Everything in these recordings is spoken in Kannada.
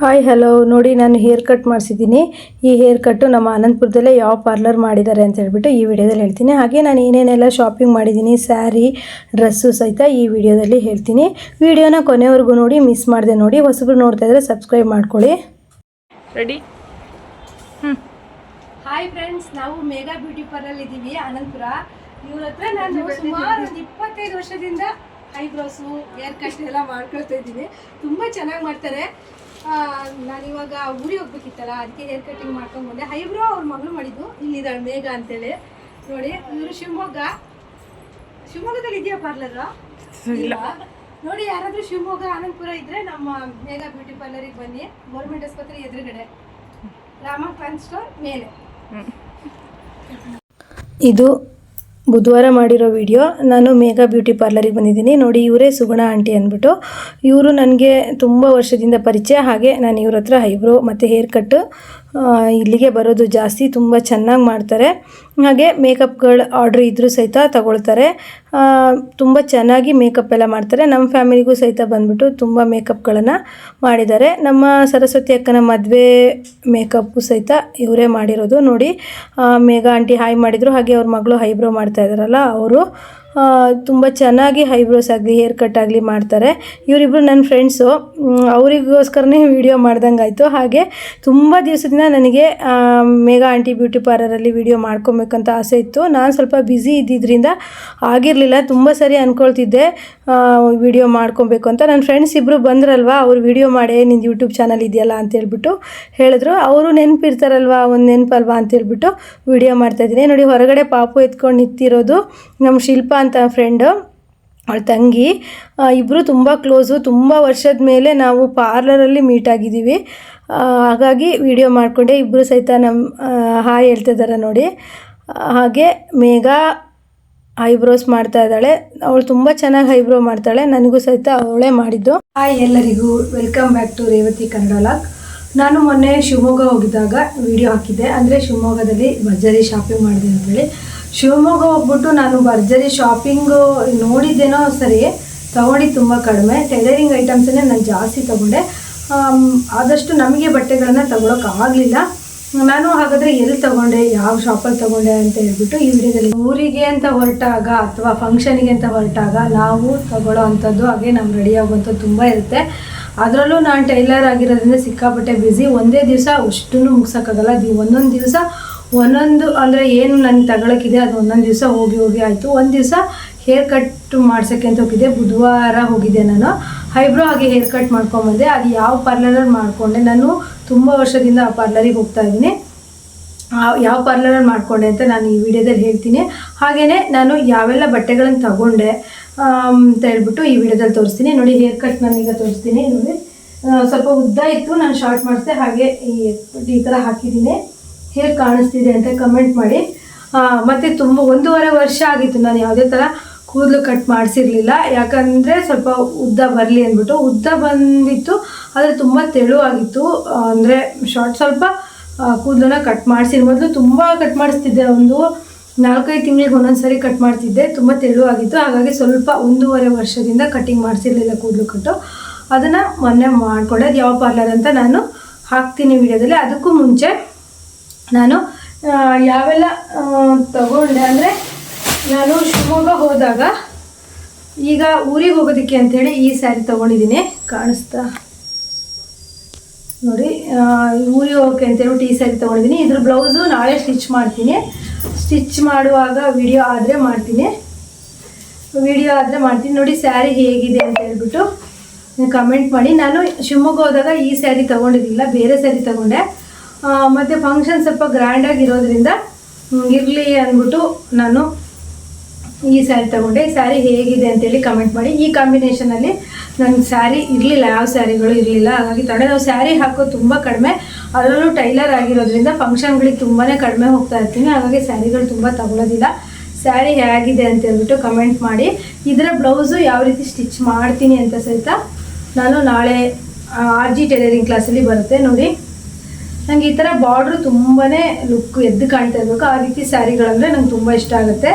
ಹಾಯ್ ಹಲೋ ನೋಡಿ ನಾನು ಹೇರ್ ಕಟ್ ಮಾಡಿಸಿದ್ದೀನಿ. ಈ ಹೇರ್ ಕಟ್ಟು ನಮ್ಮ ಅನಂತಪುರದಲ್ಲೇ ಯಾವ ಪಾರ್ಲರ್ ಮಾಡಿದ್ದಾರೆ ಅಂತ ಹೇಳ್ಬಿಟ್ಟು ಈ ವಿಡಿಯೋದಲ್ಲಿ ಹೇಳ್ತೀನಿ. ಹಾಗೆ ನಾನು ಏನೇನೆಲ್ಲ ಶಾಪಿಂಗ್ ಮಾಡಿದ್ದೀನಿ ಸ್ಯಾರಿ ಡ್ರೆಸ್ಸು ಸಹಿತ ಈ ವಿಡಿಯೋದಲ್ಲಿ ಹೇಳ್ತೀನಿ. ವಿಡಿಯೋನ ಕೊನೆವರೆಗೂ ನೋಡಿ ಮಿಸ್ ಮಾಡಿದೆ ನೋಡಿ. ಹೊಸಬ್ರು ನೋಡ್ತಾ ಇದ್ರೆ ಸಬ್ಸ್ಕ್ರೈಬ್ ಮಾಡ್ಕೊಳ್ಳಿ. ರೆಡಿ ಹಾಯ್ ಫ್ರೆಂಡ್ಸ್ ನಾವು ಮೇಘಾ ಬ್ಯೂಟಿ ಪಾರ್ಲರ್ ಇದ್ದೀವಿ ಆನಂದ್ಪುರ ಇವ್ರ ಹತ್ರ ನಾನು ಸುಮಾರು ಒಂದು ಇಪ್ಪತ್ತೈದು ವರ್ಷದಿಂದ ಐಬ್ರೋಸು ಹೇರ್ ಕಟ್ ಎಲ್ಲ ಮಾಡ್ಕೊಳ್ತಾ ಇದ್ದೀನಿ ತುಂಬ ಚೆನ್ನಾಗಿ ಮಾಡ್ತಾರೆ. ನಾನು ಇವಾಗ ಊರಿಗೆ ಹೋಗ್ಬೇಕಿತ್ತಲ್ಲ ಅದಕ್ಕೆ ಹೇರ್ ಕಟಿಂಗ್ ಮಾಡ್ಕೊಂಡು ಬಂದೆ. ಐಬ್ರೋ ಅವ್ರ ಮಗಳು ಮಾಡಿದ್ದು. ಇಲ್ಲಿದ್ದಾಳೆ ಮೇಘ ಅಂತೇಳಿ. ನೋಡಿ ಇವರು ಶಿವಮೊಗ್ಗ. ಶಿವಮೊಗ್ಗದಲ್ಲಿ ಇದೆಯಾ ಪಾರ್ಲರ್ ಇಲ್ಲ. ನೋಡಿ ಯಾರಾದ್ರೂ ಶಿವಮೊಗ್ಗ ಆನಂದಪುರ ಇದ್ರೆ ನಮ್ಮ ಮೇಘ ಬ್ಯೂಟಿ ಪಾರ್ಲರಿಗೆ ಬನ್ನಿ. ಗೌರ್ಮೆಂಟ್ ಆಸ್ಪತ್ರೆ ಎದುರುಗಡೆ. ರಾಮ ಕ್ಲಾನ್ ಸ್ಟೋರ್ ಮೇಲೆ. ಇದು ಬುಧವಾರ ಮಾಡಿರೋ ವಿಡಿಯೋ ನಾನು ಮೇಘಾ ಬ್ಯೂಟಿ ಪಾರ್ಲರಿಗೆ ಬಂದಿದ್ದೀನಿ. ನೋಡಿ, ಇವರೇ ಸುಗುಣ ಆಂಟಿ ಅಂದ್ಬಿಟ್ಟು, ಇವರು ನನಗೆ ತುಂಬ ವರ್ಷದಿಂದ ಪರಿಚಯ. ಹಾಗೆ ನಾನು ಇವ್ರ ಹತ್ರ ಐಬ್ರೋ ಮತ್ತು ಹೇರ್ ಕಟ್ಟು ಇಲ್ಲಿಗೆ ಬರೋದು ಜಾಸ್ತಿ, ತುಂಬ ಚೆನ್ನಾಗಿ ಮಾಡ್ತಾರೆ. ಹಾಗೆ ಮೇಕಪ್ಗಳು ಆರ್ಡ್ರ್ ಇದ್ದರೂ ಸಹಿತ ತಗೊಳ್ತಾರೆ. ತುಂಬ ಚೆನ್ನಾಗಿ ಮೇಕಪ್ ಎಲ್ಲ ಮಾಡ್ತಾರೆ. ನಮ್ಮ ಫ್ಯಾಮಿಲಿಗೂ ಸಹಿತ ಬಂದುಬಿಟ್ಟು ತುಂಬ ಮೇಕಪ್ಗಳನ್ನು ಮಾಡಿದ್ದಾರೆ. ನಮ್ಮ ಸರಸ್ವತಿ ಅಕ್ಕನ ಮದುವೆ ಮೇಕಪ್ಪು ಸಹಿತ ಇವರೇ ಮಾಡಿರೋದು ನೋಡಿ. ಮೇಘ ಆಂಟಿ ಹಾಯ್ ಮಾಡಿದರು. ಹಾಗೆ ಅವ್ರ ಮಗಳು ಹೈಬ್ರೋ ಮಾಡ್ತಾ ಇದ್ದಾರಲ್ಲ, ಅವರು. ತುಂಬ ಚೆನ್ನಾಗಿ ಹೈಬ್ರೋಸ್ ಆಗಲಿ ಹೇರ್ ಕಟ್ ಆಗಲಿ ಮಾಡ್ತಾರೆ. ಇವರಿಬ್ಬರು ನನ್ನ ಫ್ರೆಂಡ್ಸು ಅವರಿಗೋಸ್ಕರನೇ ವಿಡಿಯೋ ಮಾಡ್ದಂಗೆ ಆಯಿತು. ಹಾಗೆ ತುಂಬ ದಿವಸದಿಂದ ನನಗೆ ಮೇಘಾ ಆಂಟಿ ಬ್ಯೂಟಿ ಪಾರ್ಲರಲ್ಲಿ ವಿಡಿಯೋ ಮಾಡ್ಕೊಬೇಕಂತ ಆಸೆ ಇತ್ತು. ನಾನು ಸ್ವಲ್ಪ ಬ್ಯುಸಿ ಇದ್ದಿದ್ದರಿಂದ ಆಗಿರಲಿಲ್ಲ. ತುಂಬ ಸರಿ ಅಂದ್ಕೊಳ್ತಿದ್ದೆ ವಿಡಿಯೋ ಮಾಡ್ಕೊಬೇಕು ಅಂತ. ನನ್ನ ಫ್ರೆಂಡ್ಸ್ ಇಬ್ಬರು ಬಂದ್ರಲ್ವ, ಅವ್ರು ವಿಡಿಯೋ ಮಾಡಿ, ನಿಂದು ಯೂಟ್ಯೂಬ್ ಚಾನಲ್ ಇದೆಯಲ್ಲ? ಅಂತೇಳ್ಬಿಟ್ಟು ಹೇಳಿದ್ರು. ಅವರು ನೆನಪಿರ್ತಾರಲ್ವಾ ಒಂದು ನೆನಪಲ್ವಾ ಅಂತ ಹೇಳ್ಬಿಟ್ಟು ವಿಡಿಯೋ ಮಾಡ್ತಾಯಿದ್ದೀನಿ ನೋಡಿ, ಹೊರಗಡೆ ಪಾಪು ಎತ್ಕೊಂಡು ನಿಂತಿರೋದು ನಮ್ಮ ಶಿಲ್ಪ ಅಂತ ಫ್ರೆಂಡು ಅವಳ ತಂಗಿ ಇಬ್ಬರು ತುಂಬ ಕ್ಲೋಸು ತುಂಬ ವರ್ಷದ ಮೇಲೆ ನಾವು ಪಾರ್ಲರಲ್ಲಿ ಮೀಟ್ ಆಗಿದ್ದೀವಿ. ಹಾಗಾಗಿ ವಿಡಿಯೋ ಮಾಡಿಕೊಂಡೆ ಇಬ್ಬರು ಸಹಿತ ನಮ್ಮ ಹಾಯ್ ಹೇಳ್ತಿದ್ದಾರೆ ನೋಡಿ. ಹಾಗೆ ಮೇಘಾ ಐಬ್ರೋಸ್ ಮಾಡ್ತಾ ಇದ್ದಾಳೆ. ಅವಳು ತುಂಬ ಚೆನ್ನಾಗಿ ಐಬ್ರೋ ಮಾಡ್ತಾಳೆ. ನನಗೂ ಸಹಿತ ಅವಳೇ ಮಾಡಿದ್ದು. ಹಾಯ್ ಎಲ್ಲರಿಗೂ welcome back to Revathi Kannada ನಾನು ಮೊನ್ನೆ ಶಿವಮೊಗ್ಗ ಹೋಗಿದ್ದಾಗ ವಿಡಿಯೋ ಹಾಕಿದ್ದೆ. ಅಂದರೆ ಶಿವಮೊಗ್ಗದಲ್ಲಿ ಭರ್ಜರಿ ಶಾಪಿಂಗ್ ಮಾಡಿದೆ ಅಂತೇಳಿ ಶಿವಮೊಗ್ಗ ಹೋಗ್ಬಿಟ್ಟು ನಾನು ಭರ್ಜರಿ ಶಾಪಿಂಗು ನೋಡಿದ್ದೇನೋ ಸರಿ ತಗೊಂಡಿದ್ದು ತುಂಬ ಕಡಿಮೆ. ಟೈಲರಿಂಗ್ ಐಟಮ್ಸನ್ನೇ ನಾನು ಜಾಸ್ತಿ ತಗೊಂಡೆ. ಆದಷ್ಟು ನಮಗೆ ಬಟ್ಟೆಗಳನ್ನ ತಗೊಳಕ್ಕಾಗಲಿಲ್ಲ ನಾನು ಹಾಗಾದರೆ ಎಲ್ಲಿ ತಗೊಂಡೆ, ಯಾವ ಶಾಪಲ್ಲಿ ತಗೊಂಡೆ ಅಂತ ಹೇಳ್ಬಿಟ್ಟು ಈ ವಿಡಿಯೋದಲ್ಲಿ ಊರಿಗೆ ಅಂತ ಹೊರಟಾಗ ಅಥವಾ ಫಂಕ್ಷನಿಗೆ ಅಂತ ಹೊರಟಾಗ ನಾವು ತಗೊಳ್ಳೋ ಅಂಥದ್ದು ಹಾಗೆ ನಮ್ಮ ರೆಡಿ ಆಗುವಂಥದ್ದು ತುಂಬ ಇರುತ್ತೆ. ಅದರಲ್ಲೂ ನಾನು ಟೈಲರ್ ಆಗಿರೋದ್ರಿಂದ ಸಿಕ್ಕಾಪಟ್ಟೆ ಬ್ಯುಸಿ ಒಂದೇ ದಿವಸ ಅಷ್ಟೂ ಮುಗ್ಸೋಕ್ಕಾಗಲ್ಲ. ದಿ ಒಂದೊಂದು ದಿವಸ ಒಂದೊಂದು ಅಂದರೆ ಏನು ನನಗೆ ತಗೊಳಕ್ಕಿದೆ ಅದು ಒಂದೊಂದು ದಿವಸ ಹೋಗಿ ಹೋಗಿ ಆಯಿತು. ಒಂದು ದಿವಸ ಹೇರ್ ಕಟ್ ಮಾಡ್ಸೋಕ್ಕೆ ಅಂತ ಹೋಗಿದ್ದೆ, ಬುಧವಾರ ಹೋಗಿದ್ದೆ ನಾನು. ಹೈಬ್ರೋ ಹಾಗೆ ಹೇರ್ ಕಟ್ ಮಾಡ್ಕೊಂಬಂದೆ ಅದು ಯಾವ ಪಾರ್ಲರಲ್ಲಿ ಮಾಡಿಕೊಂಡೆ, ನಾನು ತುಂಬ ವರ್ಷದಿಂದ ಆ ಪಾರ್ಲರಿಗೆ ಹೋಗ್ತಾ ಇದ್ದೀನಿ. ಯಾವ ಪಾರ್ಲರಲ್ಲಿ ಮಾಡಿಕೊಂಡೆ ಅಂತ ನಾನು ಈ ವಿಡಿಯೋದಲ್ಲಿ ಹೇಳ್ತೀನಿ. ಹಾಗೆಯೇ ನಾನು ಯಾವೆಲ್ಲ ಬಟ್ಟೆಗಳನ್ನು ತಗೊಂಡೆ ಅಂತ ಹೇಳ್ಬಿಟ್ಟು ಈ ವಿಡಿಯೋದಲ್ಲಿ ತೋರಿಸ್ತೀನಿ. ನೋಡಿ ಹೇರ್ ಕಟ್ ನಾನೀಗ ತೋರಿಸ್ತೀನಿ. ನೋಡಿ ಸ್ವಲ್ಪ ಉದ್ದ ಇತ್ತು, ನಾನು ಶಾರ್ಟ್ ಮಾಡಿಸ್ದೆ. ಹಾಗೆ ಈ ಥರ ಹಾಕಿದ್ದೀನಿ. ಹೇರ್ ಕಾಣಿಸ್ತಿದೆ ಅಂತ ಕಮೆಂಟ್ ಮಾಡಿ. ಮತ್ತು ತುಂಬ ಒಂದೂವರೆ ವರ್ಷ ಆಗಿತ್ತು. ನಾನು ಯಾವುದೇ ಥರ ಕೂದಲು ಕಟ್ ಮಾಡಿಸಿರ್ಲಿಲ್ಲ. ಯಾಕಂದರೆ ಸ್ವಲ್ಪ ಉದ್ದ ಬರಲಿ ಅಂದ್ಬಿಟ್ಟು. ಉದ್ದ ಬಂದಿತ್ತು, ಆದರೆ ತುಂಬ ತೆಳುವಾಗಿತ್ತು ಅಂದರೆ ಶಾರ್ಟ್ ಸ್ವಲ್ಪ ಕೂದಲನ್ನ ಕಟ್ ಮಾಡಿಸಿ ಮೊದಲು ತುಂಬ ಕಟ್ ಮಾಡಿಸ್ತಿದ್ದೆ. ಒಂದು ನಾಲ್ಕೈದು ತಿಂಗಳಿಗೆ ಒಂದೊಂದು ಸರಿ ಕಟ್ ಮಾಡ್ತಿದ್ದೆ. ತುಂಬ ತೆಳುವಾಗಿತ್ತು ಹಾಗಾಗಿ ಸ್ವಲ್ಪ ಒಂದೂವರೆ ವರ್ಷದಿಂದ ಕಟ್ಟಿಂಗ್ ಮಾಡಿಸಿರ್ಲಿಲ್ಲ ಕೂದಲು ಕಟ್ಟು ಅದನ್ನು ಮೊನ್ನೆ ಮಾಡಿಕೊಂಡೆ. ಯಾವ ಪಾರ್ಲರ್ ಅಂತ ನಾನು ಹಾಕ್ತೀನಿ ವಿಡಿಯೋದಲ್ಲಿ ಅದಕ್ಕೂ ಮುಂಚೆ ನಾನು ಯಾವೆಲ್ಲ ತಗೊಂಡೆ ಅಂದರೆ ನಾನು ಶಿವಮೊಗ್ಗ ಹೋದಾಗ ಈಗ ಊರಿಗೆ ಹೋಗೋದಕ್ಕೆ ಅಂಥೇಳಿ ಈ ಸ್ಯಾರಿ ತೊಗೊಂಡಿದ್ದೀನಿ. ಕಾಣಿಸ್ತಾ? ನೋಡಿ ಊರಿಗೆ ಹೋಗೋಕ್ಕೆ ಅಂತ ಹೇಳ್ಬಿಟ್ಟು ಈ ಸ್ಯಾರಿ ತೊಗೊಂಡಿದ್ದೀನಿ. ಇದ್ರ ಬ್ಲೌಸು ನಾಳೆ ಸ್ಟಿಚ್ ಮಾಡ್ತೀನಿ. ಸ್ಟಿಚ್ ಮಾಡುವಾಗ ವಿಡಿಯೋ ಆದರೆ ಮಾಡ್ತೀನಿ. ವಿಡಿಯೋ ಆದರೆ ಮಾಡ್ತೀನಿ. ನೋಡಿ, ಸ್ಯಾರಿ ಹೇಗಿದೆ ಅಂತ ಹೇಳ್ಬಿಟ್ಟು ಕಮೆಂಟ್ ಮಾಡಿ. ನಾನು ಶಿವಮೊಗ್ಗ ಹೋದಾಗ ಈ ಸ್ಯಾರಿ ತೊಗೊಂಡಿದ್ದಿಲ್ಲ, ಬೇರೆ ಸ್ಯಾರಿ ತೊಗೊಂಡೆ. ಮತ್ತು ಫಂಕ್ಷನ್ ಸ್ವಲ್ಪ ಗ್ರ್ಯಾಂಡಾಗಿರೋದ್ರಿಂದ ಇರಲಿ ಅಂದ್ಬಿಟ್ಟು ನಾನು ಈ ಸ್ಯಾರಿ ತಗೊಂಡೆ. ಸ್ಯಾರಿ ಹೇಗಿದೆ ಅಂತೇಳಿ ಕಮೆಂಟ್ ಮಾಡಿ. ಈ ಕಾಂಬಿನೇಷನಲ್ಲಿ ನನ್ನ ಸ್ಯಾರಿ ಇರಲಿಲ್ಲ, ಯಾವ ಸ್ಯಾರಿಗಳು ಇರಲಿಲ್ಲ. ಹಾಗಾಗಿ ತಡೆ, ನಾವು ಸ್ಯಾರಿ ಹಾಕೋದು ತುಂಬ ಕಡಿಮೆ. ಅದರಲ್ಲೂ ಟೈಲರ್ ಆಗಿರೋದ್ರಿಂದ ಫಂಕ್ಷನ್ಗಳಿಗೆ ತುಂಬಾ ಕಡಿಮೆ ಹೋಗ್ತಾ ಇರ್ತೀನಿ. ಹಾಗಾಗಿ ಸ್ಯಾರಿಗಳು ತುಂಬ ತಗೊಳ್ಳೋದಿಲ್ಲ ಸ್ಯಾರಿ ಹೇಗಿದೆ ಅಂತ ಹೇಳ್ಬಿಟ್ಟು ಕಮೆಂಟ್ ಮಾಡಿ. ಇದರ ಬ್ಲೌಸು ಯಾವ ರೀತಿ ಸ್ಟಿಚ್ ಮಾಡ್ತೀನಿ ಅಂತ ಸಹಿತ ನಾನು ನಾಳೆ ಆರ್ ಜಿ ಟೈಲರಿಂಗ್ ಕ್ಲಾಸಲ್ಲಿ ಬರುತ್ತೆ. ನೋಡಿ. ನನಗೆ ಈ ಥರ ಬಾರ್ಡ್ರು ತುಂಬಾ ಲುಕ್ ಎದ್ದು ಕಾಣ್ತಾ ಇರಬೇಕು. ಆ ರೀತಿ ಸ್ಯಾರಿಗಳಂದರೆ ನಂಗೆ ತುಂಬ ಇಷ್ಟ ಆಗುತ್ತೆ.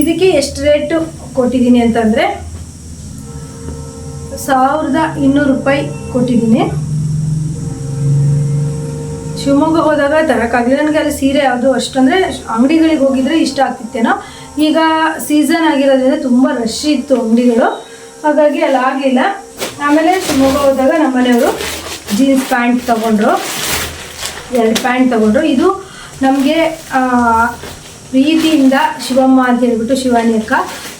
ಇದಕ್ಕೆ ಎಷ್ಟು ರೇಟು ಕೊಟ್ಟಿದ್ದೀನಿ ಅಂತಂದರೆ ಸಾವಿರದ ಇನ್ನೂರು ರೂಪಾಯಿ ಕೊಟ್ಟಿದ್ದೀನಿ. ಶಿವಮೊಗ್ಗ ಹೋದಾಗ ತರೋಕ್ಕಾಗಲಿಲ್ಲ ನನಗೆ ಅಲ್ಲಿ ಸೀರೆ ಯಾವುದು ಅಷ್ಟಂದರೆ ಅಂಗಡಿಗಳಿಗೆ ಹೋಗಿದ್ರೆ ಇಷ್ಟ ಆಗ್ತಿತ್ತೇನೋ. ಈಗ ಸೀಸನ್ ಆಗಿರೋದ್ರಿಂದ ತುಂಬ ರಶ್ ಇತ್ತು ಅಂಗಡಿಗಳು. ಹಾಗಾಗಿ ಅಲ್ಲಿ ಆಗಲಿಲ್ಲ ಆಮೇಲೆ ಶಿವಮೊಗ್ಗ ಹೋದಾಗ ನಮ್ಮನೆಯವರು ಜೀನ್ಸ್ ಪ್ಯಾಂಟ್ ತೊಗೊಂಡ್ರು. ಎರಡು ಪ್ಯಾಂಟ್ ತೊಗೊಂಡ್ರು. ಇದು ನಮಗೆ ಪ್ರೀತಿಯಿಂದ ಶಿವಮ್ಮ ಅಂತ ಹೇಳ್ಬಿಟ್ಟು ಶಿವಾನಿ ಅಕ್ಕ.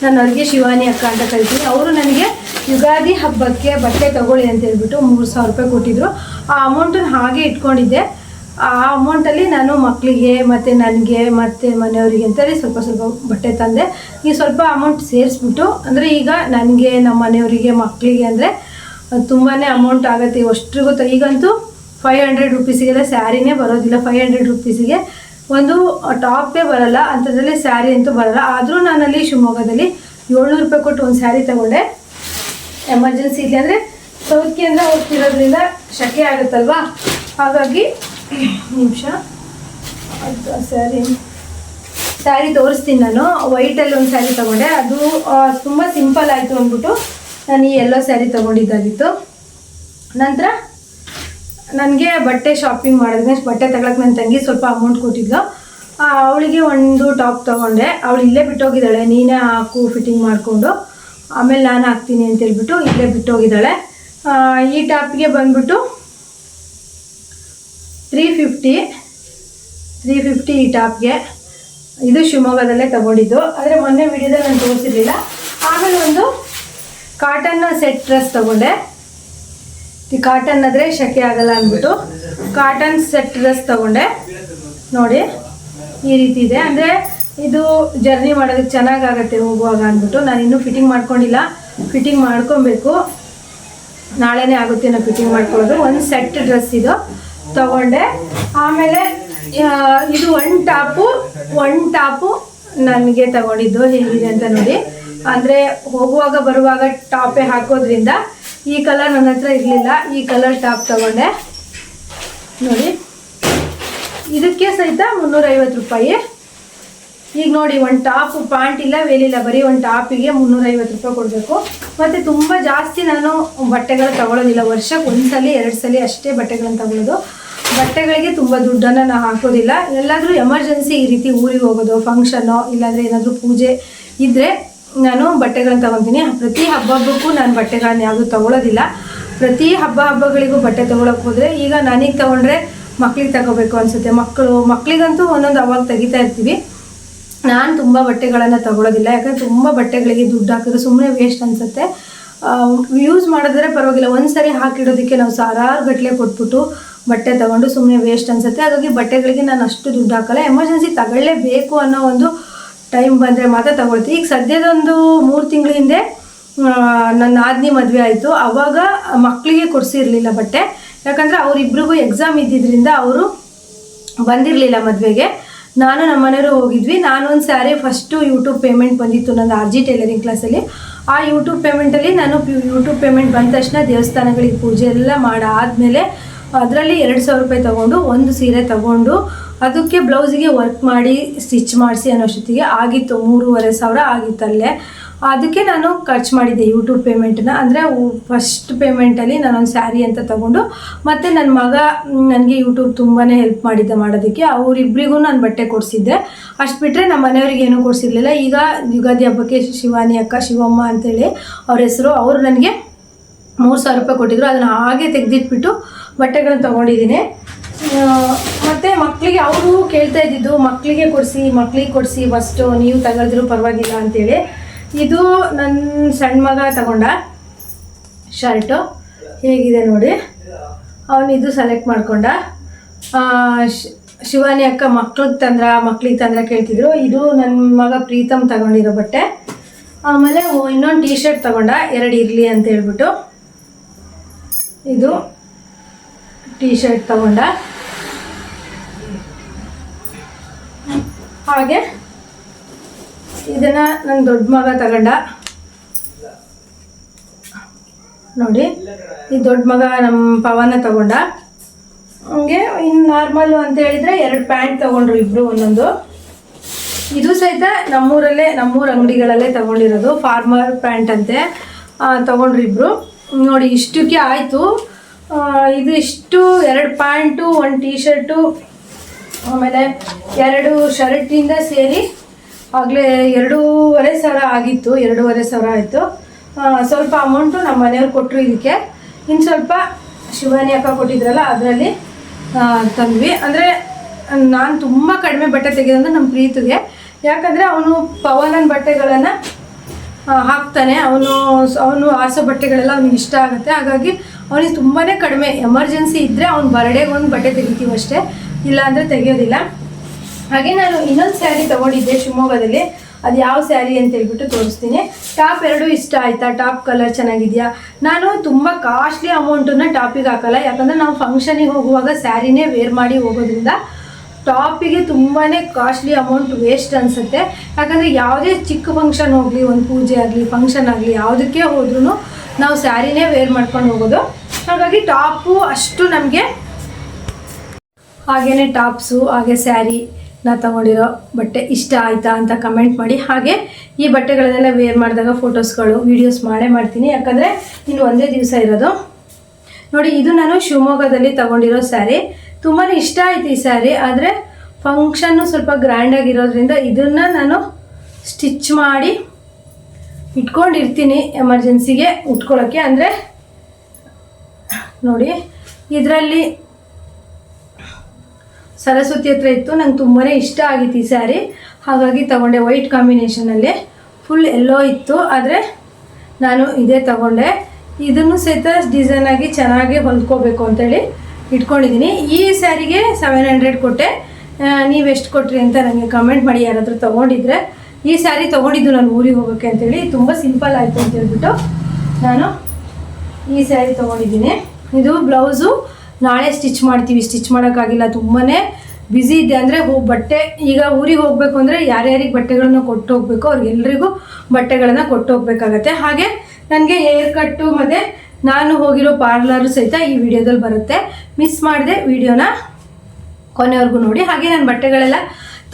ನಾನು ಅವ್ರಿಗೆ ಶಿವಾನಿ ಅಕ್ಕ ಅಂತ ಕರಿತೀನಿ. ಅವರು ನನಗೆ ಯುಗಾದಿ ಹಬ್ಬಕ್ಕೆ ಬಟ್ಟೆ ತಗೊಳ್ಳಿ ಅಂತ ಹೇಳ್ಬಿಟ್ಟು ಮೂರು ಸಾವಿರ ರೂಪಾಯಿ ಕೊಟ್ಟಿದ್ರು. ಆ ಅಮೌಂಟನ್ನು ಹಾಗೆ ಇಟ್ಕೊಂಡಿದ್ದೆ. ಆ ಅಮೌಂಟಲ್ಲಿ ನಾನು ಮಕ್ಕಳಿಗೆ ಮತ್ತು ನನಗೆ ಮತ್ತು ಮನೆಯವರಿಗೆ ಅಂತೇಳಿ ಸ್ವಲ್ಪ ಸ್ವಲ್ಪ ಬಟ್ಟೆ ತಂದೆ. ಈ ಸ್ವಲ್ಪ ಅಮೌಂಟ್ ಸೇರಿಸ್ಬಿಟ್ಟು, ಅಂದರೆ ಈಗ ನನಗೆ ನಮ್ಮ ಮನೆಯವರಿಗೆ ಮಕ್ಕಳಿಗೆ ಅಂದರೆ ತುಂಬಾ ಅಮೌಂಟ್ ಆಗುತ್ತೆ. ಅಷ್ಟ್ರಿಗೂ ಈಗಂತೂ ಫೈವ್ ಹಂಡ್ರೆಡ್ ರುಪೀಸಿಗೆಲ್ಲ ಸ್ಯಾರಿನೇ ಬರೋದಿಲ್ಲ. ಫೈವ್ ಹಂಡ್ರೆಡ್ ರುಪೀಸಿಗೆ ಒಂದು ಟಾಪೇ ಬರಲ್ಲ. ಅಂಥದ್ರಲ್ಲಿ ಸ್ಯಾರಿ ಅಂತೂ ಬರಲ್ಲ. ಆದರೂ ನಾನಲ್ಲಿ ಶಿವಮೊಗ್ಗದಲ್ಲಿ ಏಳ್ನೂರು ರೂಪಾಯಿ ಕೊಟ್ಟು ಒಂದು ಸ್ಯಾರಿ ತಗೊಂಡೆ. ಎಮರ್ಜೆನ್ಸಿ ಇದೆ ಅಂದರೆ ಸೌತ್ಕೆಯಿಂದ ಹೋಗ್ತಿರೋದ್ರಿಂದ ಶಕೆ ಆಗುತ್ತಲ್ವಾ? ಹಾಗಾಗಿ, ನಿಮಿಷ. ಸ್ಯಾರಿ. ಸ್ಯಾರಿ ತೋರಿಸ್ತೀನಿ ನಾನು. ವೈಟಲ್ಲಿ ಒಂದು ಸ್ಯಾರಿ ತೊಗೊಂಡೆ. ಅದು ತುಂಬ ಸಿಂಪಲ್ ಆಯಿತು ಅಂದ್ಬಿಟ್ಟು ನಾನು ಈ ಎಲ್ಲೋ ಸ್ಯಾರಿ ತೊಗೊಂಡಿದ್ದಾಗಿತ್ತು. ನಂತರ ನನಗೆ ಬಟ್ಟೆ ಶಾಪಿಂಗ್ ಮಾಡಿದ್ಮೇಲೆ, ಬಟ್ಟೆ ತಗೊಳಕ್ಕೆ ನನ್ನ ತಂಗಿ ಸ್ವಲ್ಪ ಅಮೌಂಟ್ ಕೊಟ್ಟಿದ್ಲು. ಅವಳಿಗೆ ಒಂದು ಟಾಪ್ ತೊಗೊಂಡೆ. ಅವಳು ಇಲ್ಲೇ ಬಿಟ್ಟೋಗಿದ್ದಾಳೆ. ನೀನೇ ಹಾಕು ಫಿಟ್ಟಿಂಗ್ ಮಾಡಿಕೊಂಡು. ಆಮೇಲೆ ನಾನು ಹಾಕ್ತೀನಿ ಅಂತ ಹೇಳ್ಬಿಟ್ಟು ಇಲ್ಲೇ ಬಿಟ್ಟೋಗಿದ್ದಾಳೆ. ಈ ಟಾಪ್ಗೆ ಬಂದ್ಬಿಟ್ಟು ತ್ರೀ ಫಿಫ್ಟಿ ತ್ರೀ ಫಿಫ್ಟಿ ಈ ಟಾಪ್ಗೆ ಇದು ಶಿವಮೊಗ್ಗದಲ್ಲೇ ತಗೊಂಡಿದ್ದು. ಆದರೆ ಮೊನ್ನೆ ವಿಡಿಯೋದಲ್ಲಿ ನಾನು ತೋರಿಸಿರಲಿಲ್ಲ. ಆಮೇಲೆ ಒಂದು ಕಾಟನ್ನ ಸೆಟ್ ಡ್ರೆಸ್ ತಗೊಂಡೆ. ಈ ಕಾಟನ್ ಆದರೆ ಶಕೆ ಆಗಲ್ಲ ಅಂದ್ಬಿಟ್ಟು ಕಾಟನ್ ಸೆಟ್ ಡ್ರೆಸ್ ತಗೊಂಡೆ. ನೋಡಿ, ಈ ರೀತಿ ಇದೆ. ಅಂದರೆ ಇದು ಜರ್ನಿ ಮಾಡೋದಕ್ಕೆ ಚೆನ್ನಾಗಾಗತ್ತೆ ಹೋಗುವಾಗ ಅಂದ್ಬಿಟ್ಟು. ನಾನು ಇನ್ನೂ ಫಿಟ್ಟಿಂಗ್ ಮಾಡ್ಕೊಂಡಿಲ್ಲ. ಫಿಟ್ಟಿಂಗ್ ಮಾಡ್ಕೊಬೇಕು. ನಾಳೆನೇ ಆಗುತ್ತೆ ನಾವು ಫಿಟ್ಟಿಂಗ್ ಮಾಡ್ಕೊಳ್ಳೋದು. ಒಂದು ಸೆಟ್ ಡ್ರೆಸ್ ಇದು ತಗೊಂಡೆ. ಆಮೇಲೆ ಇದು ಒನ್ ಟಾಪು ಒನ್ ಟಾಪು ನನಗೆ ತಗೊಂಡಿದ್ದು. ಹೇಗಿದೆ ಅಂತ ನೋಡಿ. ಅಂದರೆ ಹೋಗುವಾಗ ಬರುವಾಗ ಟಾಪೇ ಹಾಕೋದ್ರಿಂದ ಈ ಕಲರ್ ನನ್ನ ಹತ್ರ ಇರಲಿಲ್ಲ. ಈ ಕಲರ್ ಟಾಪ್ ತಗೊಂಡೆ. ನೋಡಿ. ಇದಕ್ಕೆ ಸಹಿತ ಮುನ್ನೂರೈವತ್ತು ರೂಪಾಯಿ. ಈಗ ನೋಡಿ, ಒಂದು ಟಾಪ್ ಪ್ಯಾಂಟ್ ಇಲ್ಲ ವೇಲಿಲ್ಲ ಬರೀ ಒಂದು ಟಾಪಿಗೆ ಮುನ್ನೂರೈವತ್ತು ರೂಪಾಯಿ ಕೊಡಬೇಕು. ಮತ್ತು ತುಂಬ ಜಾಸ್ತಿ ನಾನು ಬಟ್ಟೆಗಳು ತಗೊಳ್ಳೋದಿಲ್ಲ ವರ್ಷಕ್ಕೆ ಒಂದು ಸಲ ಎರಡು ಸಲ ಅಷ್ಟೇ ಬಟ್ಟೆಗಳನ್ನು ತಗೊಳ್ಳೋದು ಬಟ್ಟೆಗಳಿಗೆ ತುಂಬ ದುಡ್ಡನ್ನು ನಾನು ಹಾಕೋದಿಲ್ಲ. ಎಲ್ಲಾದರೂ ಎಮರ್ಜೆನ್ಸಿ ಈ ರೀತಿ ಊರಿಗೆ ಹೋಗೋದು ಫಂಕ್ಷನ್ನು ಇಲ್ಲಾಂದರೆ ಏನಾದರೂ ಪೂಜೆ ಇದ್ದರೆ ನಾನು ಬಟ್ಟೆಗಳನ್ನ ತಗೊತೀನಿ. ಪ್ರತಿ ಹಬ್ಬ ಹಬ್ಬಕ್ಕೂ ನಾನು ಬಟ್ಟೆಗಳನ್ನ ಯಾವುದು ತಗೊಳ್ಳೋದಿಲ್ಲ ಪ್ರತಿ ಹಬ್ಬ ಹಬ್ಬಗಳಿಗೂ ಬಟ್ಟೆ ತಗೊಳಕ್ ಹೋದರೆ ಈಗ ನನಗೆ ತಗೊಂಡ್ರೆ ಮಕ್ಳಿಗೆ ತಗೋಬೇಕು ಅನ್ಸುತ್ತೆ. ಮಕ್ಕಳು ಮಕ್ಕಳಿಗಂತೂ ಒಂದೊಂದು ಅವಾಗ ತೆಗಿತಾ ಇರ್ತೀವಿ. ನಾನು ತುಂಬ ಬಟ್ಟೆಗಳನ್ನು ತಗೊಳ್ಳೋದಿಲ್ಲ ಯಾಕಂದರೆ ತುಂಬ ಬಟ್ಟೆಗಳಿಗೆ ದುಡ್ಡು ಹಾಕಿದ್ರೆ ಸುಮ್ಮನೆ ವೇಸ್ಟ್ ಅನ್ಸುತ್ತೆ. ಯೂಸ್ ಮಾಡಿದ್ರೆ ಪರವಾಗಿಲ್ಲ. ಒಂದು ಸರಿ ಹಾಕಿಡೋದಕ್ಕೆ ನಾವು ಸಾವಿರಾರು ಗಟ್ಟಲೆ ಕೊಟ್ಬಿಟ್ಟು ಬಟ್ಟೆ ತಗೊಂಡು ಸುಮ್ಮನೆ ವೇಸ್ಟ್ ಅನ್ಸುತ್ತೆ. ಹಾಗಾಗಿ ಬಟ್ಟೆಗಳಿಗೆ ನಾನು ಅಷ್ಟು ದುಡ್ಡು ಹಾಕಲ್ಲ. ಎಮರ್ಜೆನ್ಸಿ ತಗೊಳ್ಳೇಬೇಕು ಅನ್ನೋ ಒಂದು ಟೈಮ್ ಬಂದರೆ ಮಾತ್ರ ತಗೊಳ್ತೀವಿ ಈಗ ಸದ್ಯದೊಂದು ಮೂರು ತಿಂಗಳ ಹಿಂದೆ ನನ್ನ ಆದ್ನಿ ಮದುವೆ ಆಯಿತು. ಆವಾಗ ಮಕ್ಕಳಿಗೆ ಕೊಡಿಸಿರಲಿಲ್ಲ ಬಟ್ಟೆ. ಯಾಕಂದರೆ ಅವರಿಬ್ಬರಿಗೂ ಎಕ್ಸಾಮ್ ಇದ್ದಿದ್ದರಿಂದ ಅವರು ಬಂದಿರಲಿಲ್ಲ ಮದುವೆಗೆ. ನಾನು ನಮ್ಮ ಮನೆಯವರು ಹೋಗಿದ್ವಿ ನಾನೊಂದು ಸ್ಯಾರಿ ಫಸ್ಟು ಯೂಟ್ಯೂಬ್ ಪೇಮೆಂಟ್ ಬಂದಿತ್ತು ನನ್ನ ಆರ್ ಜಿ ಟೈಲರಿಂಗ್ ಕ್ಲಾಸಲ್ಲಿ ಆ ಯೂಟ್ಯೂಬ್ ಪೇಮೆಂಟಲ್ಲಿ ನಾನು ಯೂಟ್ಯೂಬ್ ಪೇಮೆಂಟ್ ಬಂದ ತಕ್ಷಣ ದೇವಸ್ಥಾನಗಳಿಗೆ ಪೂಜೆ ಎಲ್ಲ ಮಾಡಾದಮೇಲೆ ಅದರಲ್ಲಿ ಎರಡು ಸಾವಿರ ರೂಪಾಯಿ ತೊಗೊಂಡು ಒಂದು ಸೀರೆ ತಗೊಂಡು ಅದಕ್ಕೆ ಬ್ಲೌಸಿಗೆ ವರ್ಕ್ ಮಾಡಿ ಸ್ಟಿಚ್ ಮಾಡಿಸಿ ಅನ್ನೋಷ್ಟೊತ್ತಿಗೆ ಆಗಿತ್ತು, ಮೂರುವರೆ ಸಾವಿರ ಆಗಿತ್ತಲ್ಲೇ ಅದಕ್ಕೆ ನಾನು ಖರ್ಚು ಮಾಡಿದ್ದೆ ಯೂಟ್ಯೂಬ್ ಪೇಮೆಂಟನ್ನ ಅಂದರೆ ಫಸ್ಟ್ ಪೇಮೆಂಟಲ್ಲಿ ನಾನೊಂದು ಸ್ಯಾರಿ ಅಂತ ತಗೊಂಡು, ಮತ್ತು ನನ್ನ ಮಗ ನನಗೆ ಯೂಟ್ಯೂಬ್ ತುಂಬಾ ಹೆಲ್ಪ್ ಮಾಡಿದ್ದೆ ಮಾಡೋದಕ್ಕೆ. ಅವರಿಬ್ಬರಿಗೂ ನಾನು ಬಟ್ಟೆ ಕೊಡಿಸಿದ್ದೆ. ಅಷ್ಟು ಬಿಟ್ಟರೆ ನಮ್ಮ ಮನೆಯವ್ರಿಗೆ ಏನೂ ಕೊಡಿಸಿರ್ಲಿಲ್ಲ. ಈಗ ಯುಗಾದಿ ಹಬ್ಬಕ್ಕೆ ಶಿವಾನಿ ಅಕ್ಕ, ಶಿವಮ್ಮ ಅಂತೇಳಿ ಅವ್ರ ಹೆಸರು, ಅವರು ನನಗೆ ಮೂರು ಸಾವಿರ ರೂಪಾಯಿ ಕೊಟ್ಟಿದ್ರು. ಅದನ್ನು ಹಾಗೆ ತೆಗೆದಿಟ್ಬಿಟ್ಟು ಬಟ್ಟೆಗಳನ್ನ ತೊಗೊಂಡಿದ್ದೀನಿ. ಮಕ್ಕಳಿಗೆ ಅವರು ಕೇಳ್ತಾ ಇದ್ದಿದ್ದು ಮಕ್ಕಳಿಗೆ ಕೊಡಿಸಿ ಮಕ್ಕಳಿಗೆ ಕೊಡಿಸಿ ಫಸ್ಟು ನೀವು ತಗೊಳಿದ್ರು ಪರವಾಗಿಲ್ಲ ಅಂತೇಳಿ. ಇದು ನನ್ನ ಸಣ್ಣ ಮಗ ತಗೊಂಡ ಶರ್ಟು ಹೇಗಿದೆ ನೋಡಿ. ಅವನು ಇದು ಸೆಲೆಕ್ಟ್ ಮಾಡ್ಕೊಂಡ. ಶಿವಾನಿ ಅಕ್ಕ ಮಕ್ಳಿಗೆ ತಂದ್ರ ಮಕ್ಳಿಗೆ ತಂದ್ರ ಕೇಳ್ತಿದ್ರು. ಇದು ನನ್ನ ಮಗ ಪ್ರೀತಮ್ ತಗೊಂಡಿರೋ ಬಟ್ಟೆ. ಆಮೇಲೆ ಇನ್ನೊಂದು ಟೀ ಶರ್ಟ್ ತಗೊಂಡ, ಎರಡು ಇರಲಿ ಅಂತ ಹೇಳ್ಬಿಟ್ಟು ಇದು ಟೀ ಶರ್ಟ್ ತಗೊಂಡ. ಹಾಗೆ ಇದನ್ನ ನನ್ನ ದೊಡ್ಡ ಮಗ ತಗೊಂಡ. ನೋಡಿ, ಈ ದೊಡ್ಡ ಮಗ ನಮ್ಮ ಪವನ ತಗೊಂಡ. ಹಂಗೆ ಇನ್ನು ನಾರ್ಮಲ್ ಅಂತ ಹೇಳಿದ್ರೆ ಎರಡು ಪ್ಯಾಂಟ್ ತಗೊಂಡ್ರು ಇಬ್ರು ಒಂದೊಂದು. ಇದು ಸಹಿತ ನಮ್ಮೂರಲ್ಲೇ, ನಮ್ಮೂರ ಅಂಗಡಿಗಳಲ್ಲೇ ತಗೊಂಡಿರೋದು ಫಾರ್ಮರ್ ಪ್ಯಾಂಟ್ ಅಂತೆ ತಗೊಂಡ್ರು ಇಬ್ರು. ನೋಡಿ, ಇಷ್ಟಕ್ಕೆ ಆಯಿತು. ಇದು ಇಷ್ಟು, ಎರಡು ಪ್ಯಾಂಟು ಒಂದು ಟೀ ಶರ್ಟು ಆಮೇಲೆ ಎರಡು ಶರ್ಟಿಂದ ಸೇರಿ ಆಗಲೇ ಎರಡೂವರೆ ಸಾವಿರ ಆಗಿತ್ತು, ಎರಡೂವರೆ ಸಾವಿರ ಆಯಿತು. ಸ್ವಲ್ಪ ಅಮೌಂಟು ನಮ್ಮ ಮನೆಯವ್ರು ಕೊಟ್ಟರು ಇದಕ್ಕೆ. ಇನ್ನು ಸ್ವಲ್ಪ ಶಿವಾನಿ ಅಕ್ಕ ಕೊಟ್ಟಿದ್ರಲ್ಲ, ಅದರಲ್ಲಿ ತಂದ್ವಿ. ಅಂದರೆ ನಾನು ತುಂಬ ಕಡಿಮೆ ಬಟ್ಟೆ ತೆಗೆದಂದ್ರೆ ನಮ್ಮ ಪ್ರೀತಿಗೆ. ಯಾಕಂದರೆ ಅವನು ಪವನನ್ ಬಟ್ಟೆಗಳನ್ನು ಹಾಕ್ತಾನೆ. ಅವನು ಅವನು ಆಸೋ ಬಟ್ಟೆಗಳೆಲ್ಲ ಅವ್ನಿಗೆ ಇಷ್ಟ ಆಗುತ್ತೆ. ಹಾಗಾಗಿ ಅವನಿಗೆ ತುಂಬಾ ಕಡಿಮೆ. ಎಮರ್ಜೆನ್ಸಿ ಇದ್ದರೆ ಅವ್ನು ಬರ್ಡೇಗೆ ಒಂದು ಬಟ್ಟೆ ತೆಗಿತೀವಿ ಅಷ್ಟೇ. ಇಲ್ಲ ಅಂದರೆ ತೆಗಿಯೋದಿಲ್ಲ. ಹಾಗೆ ನಾನು ಇನ್ನೊಂದು ಸ್ಯಾರಿ ತೊಗೊಂಡಿದ್ದೆ ಶಿವಮೊಗ್ಗದಲ್ಲಿ. ಅದು ಯಾವ ಸ್ಯಾರಿ ಅಂತ ಹೇಳ್ಬಿಟ್ಟು ತೋರಿಸ್ತೀನಿ. ಟಾಪ್ ಎರಡು ಇಷ್ಟ ಆಯ್ತಾ? ಟಾಪ್ ಕಲರ್ ಚೆನ್ನಾಗಿದೆಯಾ? ನಾನು ತುಂಬ ಕಾಸ್ಟ್ಲಿ ಅಮೌಂಟನ್ನು ಟಾಪಿಗೆ ಹಾಕಲ್ಲ. ಯಾಕಂದರೆ ನಾವು ಫಂಕ್ಷನಿಗೆ ಹೋಗುವಾಗ ಸ್ಯಾರಿನೇ ವೇರ್ ಮಾಡಿ ಹೋಗೋದ್ರಿಂದ ಟಾಪಿಗೆ ತುಂಬಾ ಕಾಸ್ಟ್ಲಿ ಅಮೌಂಟ್ ವೇಸ್ಟ್ ಅನಿಸುತ್ತೆ. ಯಾಕಂದರೆ ಯಾವುದೇ ಚಿಕ್ಕ ಫಂಕ್ಷನ್ ಹೋಗಲಿ, ಒಂದು ಪೂಜೆ ಆಗಲಿ ಫಂಕ್ಷನ್ ಆಗಲಿ, ಯಾವುದಕ್ಕೆ ಹೋದ್ರೂ ನಾವು ಸ್ಯಾರಿನೇ ವೇರ್ ಮಾಡ್ಕೊಂಡು ಹೋಗೋದು. ಹಾಗಾಗಿ ಟಾಪು ಅಷ್ಟು ನಮಗೆ ಹಾಗೆಯೇ ಟಾಪ್ಸು, ಹಾಗೆ ಸ್ಯಾರಿ ನಾ ತಗೊಂಡಿರೋ ಬಟ್ಟೆ ಇಷ್ಟ ಆಯಿತಾ ಅಂತ ಕಮೆಂಟ್ ಮಾಡಿ. ಹಾಗೆ ಈ ಬಟ್ಟೆಗಳನ್ನೆಲ್ಲ ವೇರ್ ಮಾಡಿದಾಗ ಫೋಟೋಸ್ಗಳು ವೀಡಿಯೋಸ್ ಮಾಡೇ ಮಾಡ್ತೀನಿ. ಯಾಕಂದರೆ ಇನ್ನು ಒಂದೇ ದಿವಸ ಇರೋದು. ನೋಡಿ, ಇದು ನಾನು ಶಿವಮೊಗ್ಗದಲ್ಲಿ ತಗೊಂಡಿರೋ ಸ್ಯಾರಿ. ತುಂಬಾ ಇಷ್ಟ ಆಯ್ತು ಈ ಸ್ಯಾರಿ. ಆದರೆ ಫಂಕ್ಷನ್ನು ಸ್ವಲ್ಪ ಗ್ರ್ಯಾಂಡಾಗಿರೋದ್ರಿಂದ ಇದನ್ನು ನಾನು ಸ್ಟಿಚ್ ಮಾಡಿ ಇಟ್ಕೊಂಡಿರ್ತೀನಿ ಎಮರ್ಜೆನ್ಸಿಗೆ ಉಟ್ಕೊಳ್ಳೋಕ್ಕೆ ಅಂದರೆ ನೋಡಿ, ಇದರಲ್ಲಿ ಸರಸ್ವತಿ ಹತ್ರ ಇತ್ತು, ನಂಗೆ ತುಂಬಾ ಇಷ್ಟ ಆಗಿತ್ತು ಈ ಸ್ಯಾರಿ. ಹಾಗಾಗಿ ತಗೊಂಡೆ ವೈಟ್ ಕಾಂಬಿನೇಷನಲ್ಲಿ ಫುಲ್ ಎಲ್ಲೋ ಇತ್ತು, ಆದರೆ ನಾನು ಇದೇ ತಗೊಂಡೆ. ಇದನ್ನು ಸಹಿತ ಡಿಸೈನ್ ಆಗಿ ಚೆನ್ನಾಗಿ ಹೊಲ್ಕೋಬೇಕು ಅಂತೇಳಿ ಇಟ್ಕೊಂಡಿದ್ದೀನಿ ಈ ಸ್ಯಾರಿಗೆ ಸೆವೆನ್ ಹಂಡ್ರೆಡ್ ಕೊಟ್ಟೆ. ನೀವು ಎಷ್ಟು ಕೊಟ್ರಿ ಅಂತ ನನಗೆ ಕಮೆಂಟ್ ಮಾಡಿ ಯಾರಾದರೂ ತೊಗೊಂಡಿದ್ರೆ. ಈ ಸ್ಯಾರಿ ತೊಗೊಂಡಿದ್ದು ನಾನು ಊರಿಗೆ ಹೋಗೋಕ್ಕೆ ಅಂತೇಳಿ ತುಂಬ ಸಿಂಪಲ್ ಆಯಿತು ಅಂತ ಹೇಳ್ಬಿಟ್ಟು ನಾನು ಈ ಸ್ಯಾರಿ ತೊಗೊಂಡಿದ್ದೀನಿ. ಇದು ಬ್ಲೌಸು ನಾಳೆ ಸ್ಟಿಚ್ ಮಾಡ್ತೀವಿ ಸ್ಟಿಚ್ ಮಾಡೋಕ್ಕಾಗಿಲ್ಲ ತುಂಬಾ ಬ್ಯುಸಿ ಇದೆ. ಅಂದರೆ ಹೋ, ಬಟ್ಟೆ, ಈಗ ಊರಿಗೆ ಹೋಗಬೇಕು ಅಂದರೆ ಯಾರ್ಯಾರಿಗೆ ಬಟ್ಟೆಗಳನ್ನ ಕೊಟ್ಟು ಹೋಗಬೇಕು ಅವ್ರಿಗೆಲ್ರಿಗೂ ಬಟ್ಟೆಗಳನ್ನು ಕೊಟ್ಟು ಹೋಗ್ಬೇಕಾಗತ್ತೆ ಹಾಗೆ ನನಗೆ ಹೇರ್ ಕಟ್ಟು ಮತ್ತು ನಾನು ಹೋಗಿರೋ ಪಾರ್ಲರು ಸಹಿತ ಈ ವಿಡಿಯೋದಲ್ಲಿ ಬರುತ್ತೆ. ಮಿಸ್ ಮಾಡಿದೆ ವಿಡಿಯೋನ ಕೊನೆವರೆಗೂ ನೋಡಿ. ಹಾಗೆ ನನ್ನ ಬಟ್ಟೆಗಳೆಲ್ಲ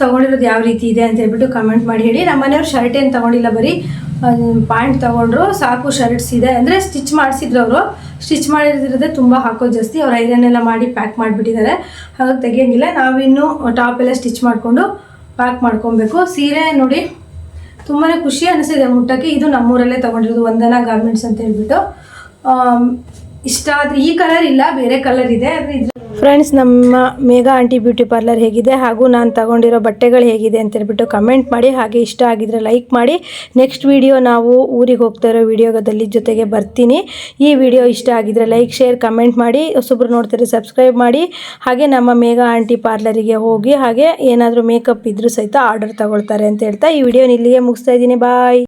ತೊಗೊಂಡಿರೋದು ಯಾವ ರೀತಿ ಇದೆ ಅಂತ ಹೇಳ್ಬಿಟ್ಟು ಕಮೆಂಟ್ ಮಾಡಿ ಹೇಳಿ. ನಮ್ಮ ಮನೆಯವ್ರು ಶರ್ಟ್ ಏನು ತೊಗೊಂಡಿಲ್ಲ ಬರೀ ಪ್ಯಾಂಟ್ ತೊಗೊಂಡ್ರು ಸಾಕು ಶರ್ಟ್ಸ್ ಇದೆ. ಅಂದರೆ ಸ್ಟಿಚ್ ಮಾಡಿಸಿದ್ರು ಅವರು. ಸ್ಟಿಚ್ ಮಾಡಿರೋದೇ ತುಂಬ ಹಾಕೋದು ಜಾಸ್ತಿ. ಅವ್ರು ಐರನ್ ಎಲ್ಲ ಮಾಡಿ ಪ್ಯಾಕ್ ಮಾಡಿಬಿಟ್ಟಿದ್ದಾರೆ. ಹಾಗಾಗಿ ತೆಗಿಯೋಂಗಿಲ್ಲ. ನಾವಿನ್ನು ಟಾಪ್ ಎಲ್ಲ ಸ್ಟಿಚ್ ಮಾಡಿಕೊಂಡು ಪ್ಯಾಕ್ ಮಾಡ್ಕೊಬೇಕು. ಸೀರೆ ನೋಡಿ ತುಂಬಾ ಖುಷಿ ಅನಿಸಿದೆ ಮುಟ್ಟಕ್ಕೆ. ಇದು ನಮ್ಮೂರಲ್ಲೇ ತೊಗೊಂಡಿರೋದು ವಂದನಾ ಗಾರ್ಮೆಂಟ್ಸ್ ಅಂತ ಹೇಳ್ಬಿಟ್ಟು. ಇಷ್ಟ ಆದರೆ ಈ ಕಲರ್ ಇಲ್ಲ, ಬೇರೆ ಕಲರ್ ಇದೆ. ಆದರೆ ಫ್ರೆಂಡ್ಸ್ ನಮ್ಮ ಮೇಘಾ ಆಂಟಿ ಬ್ಯೂಟಿ ಪಾರ್ಲರ್ ಹೇಗಿದೆ ಹಾಗೂ ನಾನು ತಗೊಂಡಿರೋ ಬಟ್ಟೆಗಳು ಹೇಗಿದೆ ಅಂತ ಹೇಳ್ಬಿಟ್ಟು ಕಮೆಂಟ್ ಮಾಡಿ, ಹಾಗೆ ಇಷ್ಟ ಆಗಿದ್ರೆ ಲೈಕ್ ಮಾಡಿ. ನೆಕ್ಸ್ಟ್ ವಿಡಿಯೋ ನಾವು ಊರಿಗೆ ಹೋಗ್ತಾ ಇರೋ ವಿಡಿಯೋದಲ್ಲಿ ಜೊತೆಗೆ ಬರ್ತೀನಿ. ಈ ವಿಡಿಯೋ ಇಷ್ಟ ಆಗಿದ್ರೆ ಲೈಕ್ ಶೇರ್ ಕಮೆಂಟ್ ಮಾಡಿ. ಹೊಸಬ್ರು ನೋಡ್ತಾರೆ ಸಬ್ಸ್ಕ್ರೈಬ್ ಮಾಡಿ. ಹಾಗೆ ನಮ್ಮ ಮೇಘಾ ಆಂಟಿ ಪಾರ್ಲರಿಗೆ ಹೋಗಿ ಹಾಗೆ ಏನಾದರೂ ಮೇಕಪ್ ಇದ್ರೂ ಸಹಿತ ಆರ್ಡರ್ ತಗೊಳ್ತಾರೆ ಅಂತ ಹೇಳ್ತಾ ಈ ವಿಡಿಯೋನ ಇಲ್ಲಿಗೆ ಮುಗಿಸ್ತಾ ಇದ್ದೀನಿ. ಬಾಯ್